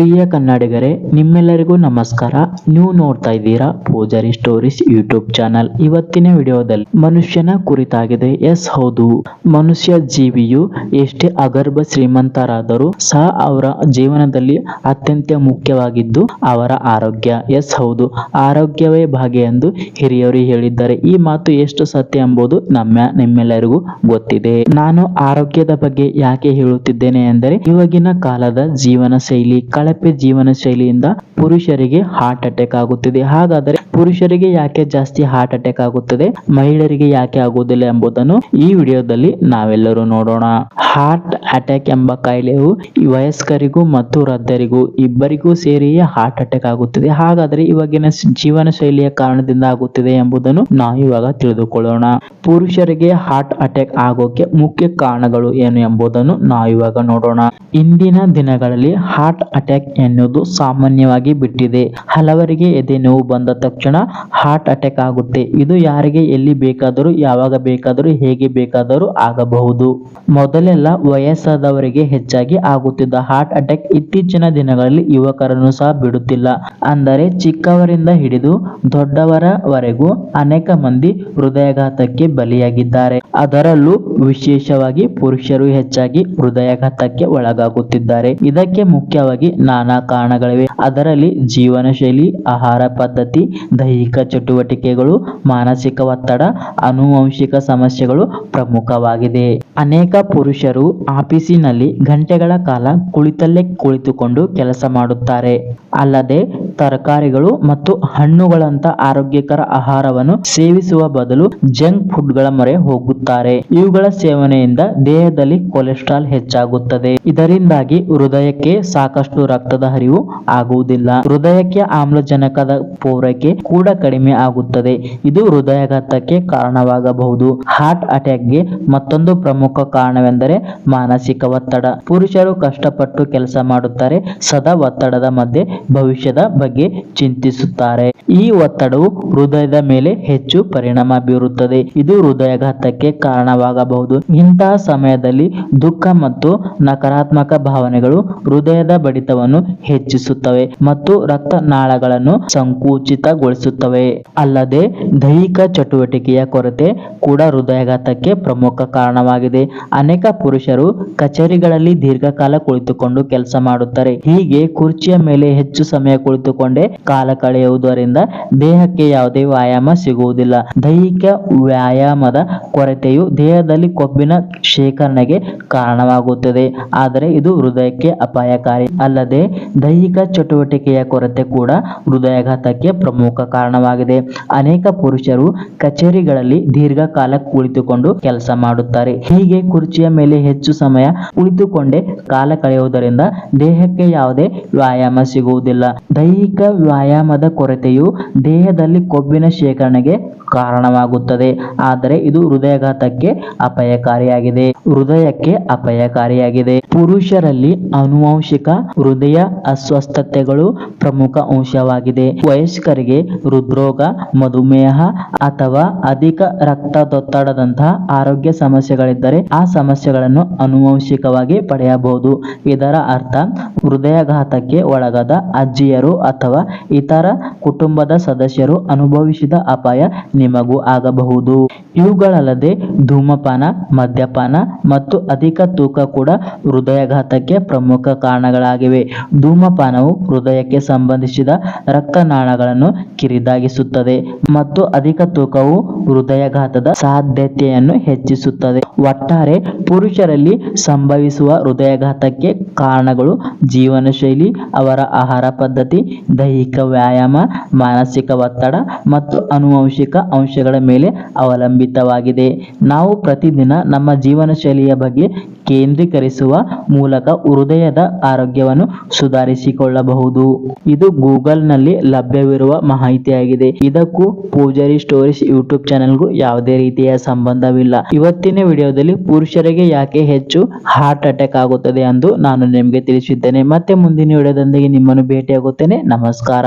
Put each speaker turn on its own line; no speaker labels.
ಪ್ರಿಯ ಕನ್ನಡಿಗರೇ, ನಿಮ್ಮೆಲ್ಲರಿಗೂ ನಮಸ್ಕಾರ. ನೀವು ನೋಡ್ತಾ ಇದ್ದೀರಾ ಪೂಜಾರಿ ಸ್ಟೋರೀಸ್ ಯೂಟ್ಯೂಬ್ ಚಾನಲ್. ಇವತ್ತಿನ ವಿಡಿಯೋದಲ್ಲಿ ಮನುಷ್ಯನ ಕುರಿತಾಗಿದೆ. ಎಸ್, ಹೌದು. ಮನುಷ್ಯ ಜೀವಿಯು ಎಷ್ಟೇ ಅಗರ್ಭ ಶ್ರೀಮಂತರಾದರೂ ಸಹ ಅವರ ಜೀವನದಲ್ಲಿ ಅತ್ಯಂತ ಮುಖ್ಯವಾಗಿದ್ದು ಅವರ ಆರೋಗ್ಯ. ಎಸ್, ಹೌದು. ಆರೋಗ್ಯವೇ ಭಾಗ್ಯ ಎಂದು ಹಿರಿಯರು ಹೇಳಿದ್ದಾರೆ. ಈ ಮಾತು ಎಷ್ಟು ಸತ್ಯ ಎಂಬುದು ನಮ್ಮ, ನಿಮ್ಮೆಲ್ಲರಿಗೂ ಗೊತ್ತಿದೆ. ನಾನು ಆರೋಗ್ಯದ ಬಗ್ಗೆ ಯಾಕೆ ಹೇಳುತ್ತಿದ್ದೇನೆ ಎಂದರೆ, ಇವಾಗಿನ ಕಾಲದ ಜೀವನ ಶೈಲಿ ಕಳಪೆ ಜೀವನ ಶೈಲಿಯಿಂದ ಪುರುಷರಿಗೆ ಹಾರ್ಟ್ ಅಟ್ಯಾಕ್ ಆಗುತ್ತಿದೆ. ಹಾಗಾದರೆ ಪುರುಷರಿಗೆ ಯಾಕೆ ಜಾಸ್ತಿ ಹಾರ್ಟ್ ಅಟ್ಯಾಕ್ ಆಗುತ್ತದೆ? ಮಹಿಳೆಯರಿಗೆ ಯಾಕೆ ಆಗುವುದಿಲ್ಲ ಎಂಬುದನ್ನು ಈ ವಿಡಿಯೋದಲ್ಲಿ ನಾವೆಲ್ಲರೂ ನೋಡೋಣ. ಹಾರ್ಟ್ ಅಟ್ಯಾಕ್ ಎಂಬ ಕಾಯಿಲೆಯು ವಯಸ್ಕರಿಗೂ ಮತ್ತು ವೃದ್ಧರಿಗೂ ಇಬ್ಬರಿಗೂ ಸೇರಿಯೇ ಹಾರ್ಟ್ ಅಟ್ಯಾಕ್ ಆಗುತ್ತಿದೆ. ಹಾಗಾದರೆ ಇವಾಗಿನ ಜೀವನ ಶೈಲಿಯ ಕಾರಣದಿಂದ ಆಗುತ್ತಿದೆ ಎಂಬುದನ್ನು ನಾವು ಇವಾಗ ತಿಳಿದುಕೊಳ್ಳೋಣ. ಪುರುಷರಿಗೆ ಹಾರ್ಟ್ ಅಟ್ಯಾಕ್ ಆಗೋಕೆ ಮುಖ್ಯ ಕಾರಣಗಳು ಏನು ಎಂಬುದನ್ನು ನಾವು ಇವಾಗ ನೋಡೋಣ. ಇಂದಿನ ದಿನಗಳಲ್ಲಿ ಹಾರ್ಟ್ ಅಟ್ಯಾಕ್ ಎನ್ನುವುದು ಸಾಮಾನ್ಯವಾಗಿ ಬಿಟ್ಟಿದೆ. ಹಲವರಿಗೆ ಎದೆ ನೋವು ಬಂದ ತಕ್ಷಣ ಹಾರ್ಟ್ ಅಟ್ಯಾಕ್ ಆಗುತ್ತೆ. ಇದು ಯಾರಿಗೆ ಎಲ್ಲಿ ಬೇಕಾದರೂ, ಯಾವಾಗ ಬೇಕಾದರೂ, ಹೇಗೆ ಬೇಕಾದರೂ ಆಗಬಹುದು. ಮೊದಲೆಲ್ಲ ವಯಸ್ಸಾದವರಿಗೆ ಹೆಚ್ಚಾಗಿ ಆಗುತ್ತಿದ್ದ ಹಾರ್ಟ್ ಅಟ್ಯಾಕ್ ಇತ್ತೀಚಿನ ದಿನಗಳಲ್ಲಿ ಯುವಕರನ್ನು ಸಹ ಬಿಡುತ್ತಿಲ್ಲ. ಅಂದರೆ ಚಿಕ್ಕವರಿಂದ ಹಿಡಿದು ದೊಡ್ಡವರವರೆಗೂ ಅನೇಕ ಮಂದಿ ಹೃದಯಾಘಾತಕ್ಕೆ ಬಲಿಯಾಗಿದ್ದಾರೆ. ಅದರಲ್ಲೂ ವಿಶೇಷವಾಗಿ ಪುರುಷರು ಹೆಚ್ಚಾಗಿ ಹೃದಯಾಘಾತಕ್ಕೆ ಒಳಗಾಗುತ್ತಿದ್ದಾರೆ. ಇದಕ್ಕೆ ಮುಖ್ಯವಾಗಿ ನಾನಾ ಕಾರಣಗಳಿವೆ. ಅದರಲ್ಲಿ ಜೀವನ ಶೈಲಿ ಆಹಾರ ಪದ್ಧತಿ, ದೈಹಿಕ ಚಟುವಟಿಕೆಗಳು, ಮಾನಸಿಕ ಒತ್ತಡ, ಆನುವಂಶಿಕ ಸಮಸ್ಯೆಗಳು ಪ್ರಮುಖವಾಗಿದೆ. ಅನೇಕ ಪುರುಷರು ಆಫೀಸಿನಲ್ಲಿ ಗಂಟೆಗಳ ಕಾಲ ಕುಳಿತಲ್ಲೇ ಕುಳಿತುಕೊಂಡು ಕೆಲಸ ಮಾಡುತ್ತಾರೆ. ಅಲ್ಲದೆ ತರಕಾರಿಗಳು ಮತ್ತು ಹಣ್ಣುಗಳಂತ ಆರೋಗ್ಯಕರ ಆಹಾರವನ್ನು ಸೇವಿಸುವ ಬದಲು ಜಂಕ್ ಫುಡ್ಗಳ ಮೊರೆ ಹೋಗುತ್ತಾರೆ. ಇವುಗಳ ಸೇವನೆಯಿಂದ ದೇಹದಲ್ಲಿ ಕೊಲೆಸ್ಟ್ರಾಲ್ ಹೆಚ್ಚಾಗುತ್ತದೆ. ಇದರಿಂದಾಗಿ ಹೃದಯಕ್ಕೆ ಸಾಕಷ್ಟು ರಕ್ತದ ಹರಿವು ಆಗುವುದಿಲ್ಲ. ಹೃದಯಕ್ಕೆ ಆಮ್ಲಜನಕದ ಪೂರೈಕೆ ಕೂಡ ಕಡಿಮೆ ಆಗುತ್ತದೆ. ಇದು ಹೃದಯಾಘಾತಕ್ಕೆ ಕಾರಣವಾಗಬಹುದು. ಹಾರ್ಟ್ ಅಟ್ಯಾಕ್ಗೆ ಮತ್ತೊಂದು ಪ್ರಮುಖ ಕಾರಣವೆಂದರೆ ಮಾನಸಿಕ ಒತ್ತಡ. ಪುರುಷರು ಕಷ್ಟಪಟ್ಟು ಕೆಲಸ ಮಾಡುತ್ತಾರೆ. ಸದಾ ಒತ್ತಡದ ಮಧ್ಯೆ ಭವಿಷ್ಯದ ಬಗ್ಗೆ ಚಿಂತಿಸುತ್ತಾರೆ. ಈ ಒತ್ತಡವು ಹೃದಯದ ಮೇಲೆ ಹೆಚ್ಚು ಪರಿಣಾಮ ಬೀರುತ್ತದೆ. ಇದು ಹೃದಯಾಘಾತಕ್ಕೆ ಕಾರಣವಾಗಬಹುದು. ಇಂತಹ ಸಮಯದಲ್ಲಿ ದುಃಖ ಮತ್ತು ನಕಾರಾತ್ಮಕ ಭಾವನೆಗಳು ಹೃದಯದ ಬಡಿತವನ್ನು ಹೆಚ್ಚಿಸುತ್ತವೆ ಮತ್ತು ರಕ್ತನಾಳಗಳನ್ನು ಸಂಕುಚಿತಗೊಳಿಸುತ್ತವೆ. ಅಲ್ಲದೆ ದೈಹಿಕ ಚಟುವಟಿಕೆಯ ಕೊರತೆ ಕೂಡ ಹೃದಯಾಘಾತಕ್ಕೆ ಪ್ರಮುಖ ಕಾರಣವಾಗಿದೆ. ಅನೇಕ ಪುರುಷರು ಕಚೇರಿಗಳಲ್ಲಿ ದೀರ್ಘಕಾಲ ಕುಳಿತುಕೊಂಡು ಕೆಲಸ ಮಾಡುತ್ತಾರೆ. ಹೀಗೆ ಕುರ್ಚಿಯ ಮೇಲೆ ಹೆಚ್ಚು ಸಮಯ ಕುಳಿತುಕೊಂಡೇ ಕಾಲ ಕಳೆಯುವುದರಿಂದ ದೇಹಕ್ಕೆ ಯಾವುದೇ ವ್ಯಾಯಾಮ ಸಿಗುವುದಿಲ್ಲ. ದೈಹಿಕ ವ್ಯಾಯಾಮದ ಕೊರತೆಯು ದೇಹದಲ್ಲಿ ಕೊಬ್ಬಿನ ಶೇಖರಣೆಗೆ ಕಾರಣವಾಗುತ್ತದೆ. ಆದರೆ ಇದು ಹೃದಯಕ್ಕೆ ಅಪಾಯಕಾರಿ ಅಲ್ಲದೆ ದೈಹಿಕ ಚಟುವಟಿಕೆಯ ಕೊರತೆ ಕೂಡ ಹೃದಯಾಘಾತಕ್ಕೆ ಪ್ರಮುಖ ಕಾರಣವಾಗಿದೆ. ಅನೇಕ ಪುರುಷರು ಕಚೇರಿಗಳಲ್ಲಿ ದೀರ್ಘಕಾಲ ಕುಳಿತುಕೊಂಡು ಕೆಲಸ ಮಾಡುತ್ತಾರೆ. ಹೀಗೆ ಕುರ್ಚಿಯ ಮೇಲೆ ಹೆಚ್ಚು ಸಮಯ ಕುಳಿತುಕೊಂಡೇ ಕಾಲ ಕಳೆಯುವುದರಿಂದ ದೇಹಕ್ಕೆ ಯಾವುದೇ ವ್ಯಾಯಾಮ ಸಿಗುವುದಿಲ್ಲ. ದೈಹಿಕ ವ್ಯಾಯಾಮದ ಕೊರತೆಯು ದೇಹದಲ್ಲಿ ಕೊಬ್ಬಿನ ಶೇಖರಣೆಗೆ ಕಾರಣವಾಗುತ್ತದೆ. ಆದರೆ ಇದು ಹೃದಯಾಘಾತಕ್ಕೆ ಅಪಾಯಕಾರಿಯಾಗಿದೆ. ಹೃದಯಕ್ಕೆ ಅಪಾಯಕಾರಿಯಾಗಿದೆ. ಪುರುಷರಲ್ಲಿ ಆನುವಂಶಿಕ ಹೃದಯ ಅಸ್ವಸ್ಥತೆಗಳು ಪ್ರಮುಖ ಅಂಶವಾಗಿದೆ. ವಯಸ್ಕರಿಗೆ ಹೃದ್ರೋಗ, ಮಧುಮೇಹ ಅಥವಾ ಅಧಿಕ ರಕ್ತದೊತ್ತಡದಂತಹ ಆರೋಗ್ಯ ಸಮಸ್ಯೆಗಳಿದ್ದರೆ ಆ ಸಮಸ್ಯೆಗಳನ್ನು ಆನುವಂಶಿಕವಾಗಿ ಪಡೆಯಬಹುದು. ಇದರ ಅರ್ಥ, ಹೃದಯಾಘಾತಕ್ಕೆ ಒಳಗಾದ ಅಜ್ಜಿಯರು ಅಥವಾ ಇತರ ಕುಟುಂಬದ ಸದಸ್ಯರು ಅನುಭವಿಸಿದ ಅಪಾಯ ನಿಮಗೂ ಆಗಬಹುದು. ಇವುಗಳಲ್ಲದೆ ಧೂಮಪಾನ, ಮದ್ಯಪಾನ ಮತ್ತು ಅಧಿಕ ತೂಕ ಕೂಡ ಹೃದಯಾಘಾತಕ್ಕೆ ಪ್ರಮುಖ ಕಾರಣಗಳಾಗಿವೆ. ಧೂಮಪಾನವು ಹೃದಯಕ್ಕೆ ಸಂಬಂಧಿಸಿದ ರಕ್ತನಾಳಗಳನ್ನು ಕಿರಿದಾಗಿಸುತ್ತದೆ ಮತ್ತು ಅಧಿಕ ತೂಕವು ಹೃದಯಾಘಾತದ ಸಾಧ್ಯತೆಯನ್ನು ಹೆಚ್ಚಿಸುತ್ತದೆ. ಒಟ್ಟಾರೆ ಪುರುಷರಲ್ಲಿ ಸಂಭವಿಸುವ ಹೃದಯಾಘಾತಕ್ಕೆ ಕಾರಣಗಳು ಜೀವನ ಶೈಲಿ ಅವರ ಆಹಾರ ಪದ್ಧತಿ, ದೈಹಿಕ ವ್ಯಾಯಾಮ, ಮಾನಸಿಕ ಒತ್ತಡ ಮತ್ತು ಆನುವಂಶಿಕ ಅಂಶಗಳ ಮೇಲೆ ಅವಲಂಬಿತವಾಗಿದೆ. ನಾವು ಪ್ರತಿದಿನ ನಮ್ಮ ಜೀವನ ಶೈಲಿಯ ಬಗ್ಗೆ ಕೇಂದ್ರೀಕರಿಸುವ ಮೂಲಕ ಹೃದಯದ ಆರೋಗ್ಯವನ್ನು ಸುಧಾರಿಸಿಕೊಳ್ಳಬಹುದು. ಇದು ಗೂಗಲ್ನಲ್ಲಿ ಲಭ್ಯವಿರುವ ಮಾಹಿತಿಯಾಗಿದೆ. ಇದಕ್ಕೂ ಪೂಜಾರಿ ಸ್ಟೋರೀಸ್ ಯೂಟ್ಯೂಬ್ ಚಾನೆಲ್ಗೂ ಯಾವುದೇ ರೀತಿಯ ಸಂಬಂಧವಿಲ್ಲ. ಇವತ್ತಿನ ವಿಡಿಯೋದಲ್ಲಿ ಪುರುಷರಿಗೆ ಯಾಕೆ ಹೆಚ್ಚು ಹಾರ್ಟ್ ಅಟ್ಯಾಕ್ ಆಗುತ್ತದೆ ಎಂದು ನಾನು ನಿಮಗೆ ತಿಳಿಸಿದ್ದೇನೆ. ಮತ್ತೆ ಮುಂದಿನ ವಿಡಿಯೋದೊಂದಿಗೆ ನಿಮ್ಮನ್ನು ಭೇಟಿಯಾಗುತ್ತೇನೆ. ನಮಸ್ಕಾರ.